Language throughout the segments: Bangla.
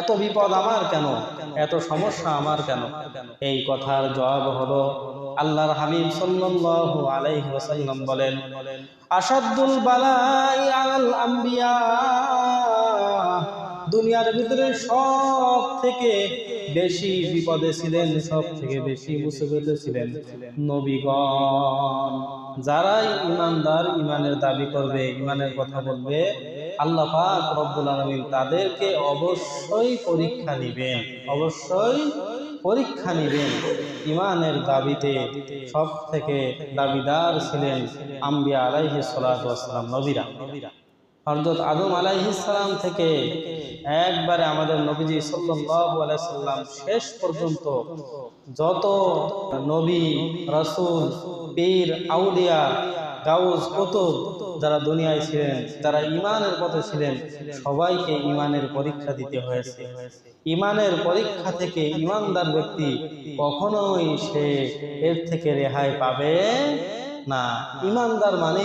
এত বিপদ আমার কেন? এত সমস্যা আমার কেন? এই কথার জবাব হলো, আল্লাহর হাবিব সাল্লাল্লাহু আলাইহি ওয়াসাল্লাম বলেন আসাদুল বালাই আলাল আম্বিয়া। দুনিয়ার ভিতরে সব থেকে বেশি বিপদে ছিলেন সব থেকে বেশি মুসিবতে ছিলেন নবীগণ। যারাই ইমানদার ইমানের দাবি করবে, ইমানের কথা বলবে, আল্লাহ রব্বুল আলমিন তাদেরকে অবশ্যই পরীক্ষা নেবেন, অবশ্যই পরীক্ষা নেবেন। ইমানের দাবিতে সব থেকে দাবিদার ছিলেন আম্বিয়া আলাইহি সালাম নবীরা। হরদত আদম আলাইহিসালাম থেকে একবারে আমাদের নবীজি সাল্লাল্লাহু আলাইহি সাল্লাম শেষ পর্যন্ত যত নবী, রাসূল, পীর, আউলিয়া, গাউস, কুতুব যারা দুনিয়ায় ছিলেন, যারা ইমানের পথে ছিলেন, সবাইকে ইমানের পরীক্ষা দিতে হয়েছে। ইমানের পরীক্ষা থেকে ইমানদার ব্যক্তি কখনোই সে এর থেকে রেহাই পাবে না, ইমানদার মানে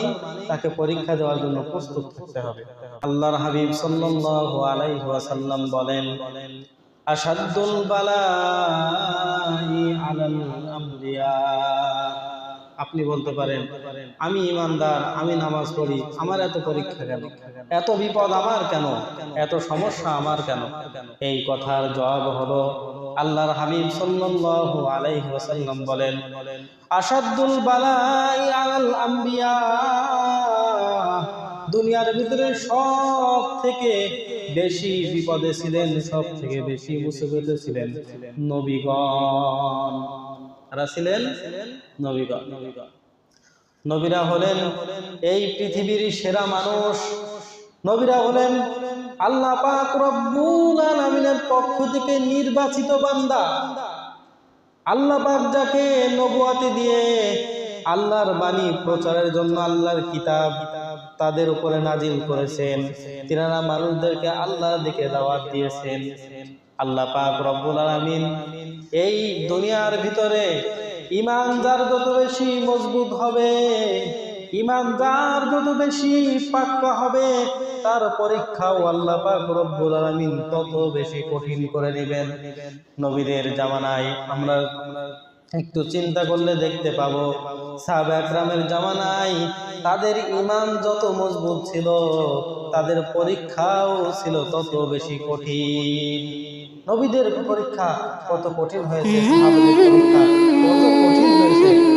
তাকে পরীক্ষা দেওয়ার জন্য প্রস্তুত থাকতে হবে। আল্লাহর হাবিব সাল্লাল্লাহু আলাইহি ওয়াসাল্লাম বলেন আশাদুল বালাই আলাল আমরিয়া আপনি বলতে পারেন, আমি ইমানদার, আমি নামাজ পড়ি, আমার এত পরীক্ষা কেন? এত বিপদ আমার কেন? এত সমস্যা আমার কেন? এই কথার জবাব হলো, আল্লাহর হাবিব সাল্লাল্লাহু আলাইহি ওয়াসাল্লাম বলেন আসাদুল বালাই আম্বিয়া। দুনিয়ার ভিতরে সব থেকে বেশি বিপদে ছিলেন সব থেকে বেশি মুসিবতে ছিলেন নবীগণ। তারা ছিলেন নবীগণ। নবীরা হলেন এই পৃথিবীর সেরা মানুষ। নবীরা হলেন আল্লাহ পাক রব্বুল আলামিনের পক্ষ থেকে নির্বাচিত বান্দা। আল্লাহ পাক যাকে নবুয়াতি দিয়ে আল্লাহর বাণী প্রচারের জন্য আল্লাহর কিতাব তাদের উপরে নাজিল করেছেন। তিনারা মানুষদেরকে আল্লাহর দিকে দাওয়াত দিয়েছেন। আল্লাহ পাক রব্বুল আলামিন এই দুনিয়ার ভিতরে ইমান যার যত বেশি মজবুত হবে, ইমান যার যত বেশি পাক্কা হবে, তার পরীক্ষাও আল্লাহ রব্বুল আলামিন তত বেশি কঠিন করে নেবেন। নবীদের জামানায় আমরা একটু চিন্তা করলে দেখতে পাবো, সাহাবা একরামের জামানায় তাদের ইমান যত মজবুত ছিল, তাদের পরীক্ষাও ছিল তত বেশি কঠিন। নবীদের পরীক্ষা কত কঠিন হয়েছে কত কঠিন হয়েছে।